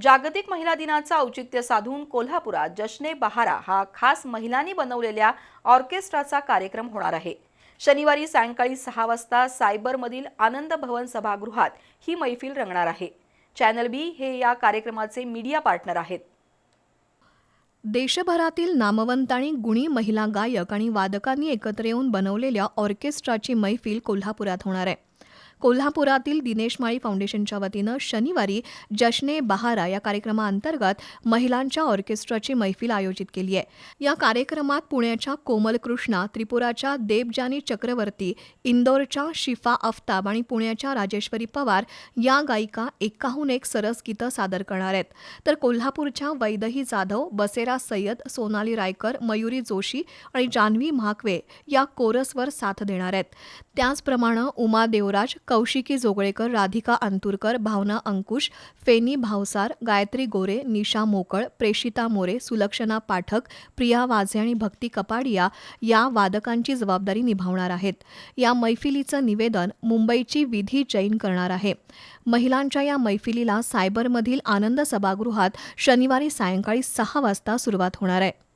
जागतिक महिला दिनाचं औचित्य साधून कोल्हापुरात जश्ने बहारा हा खास महिलांनी बनवलेल्या ऑर्केस्ट्राचा कार्यक्रम होणार आहे. शनिवारी सायंकाळी सहा वाजता सायबरमधील आनंद भवन सभागृहात ही मैफिल रंगणार आहे. चॅनल बी हे या कार्यक्रमाचे मीडिया पार्टनर आहेत. देशभरातील नामवंत आणि गुणी महिला गायक आणि वादकांनी एकत्र येऊन बनवलेल्या ऑर्केस्ट्राची मैफिल कोल्हापुरात होणार आहे. कोल्हापुरातील दिनेश माळी फाउंडेशनच्या वतीनं शनिवारी जश्ने बहारा या कार्यक्रमाअंतर्गत महिलांच्या ऑर्केस्ट्राची मैफिल आयोजित केली आहे. या कार्यक्रमात पुण्याच्या कोमल कृष्णा त्रिपुराच्या देबजानी चक्रवर्ती इंदोरच्या शिफा आफताब आणि पुण्याच्या राजेश्वरी पवार या गायिका एकाहून एक सरस गीतं सादर करणार आहेत. तर कोल्हापूरच्या वैदही जाधव बसेरा सय्यद सोनाली रायकर मयुरी जोशी आणि जान्हवी म्हाकवे या कोरसवर साथ देणार आहेत. त्याचप्रमाणे उमा देवराज कौशिकी जोगळेकर राधिका अंतुरकर भावना अंकुश फेनी भावसार गायत्री गोरे निशा मोकळ प्रेषिता मोरे सुलक्षणा पाठक प्रिया वाझे आणि भक्ती कपाडिया या वादकांची जबाबदारी निभावणार आहेत. या मैफिलीचं निवेदन मुंबईची विधी जैन करणार आहे. महिलांच्या या मैफिलीला सायबरमधील आनंद सभागृहात शनिवारी सायंकाळी सहा वाजता सुरुवात होणार आहे.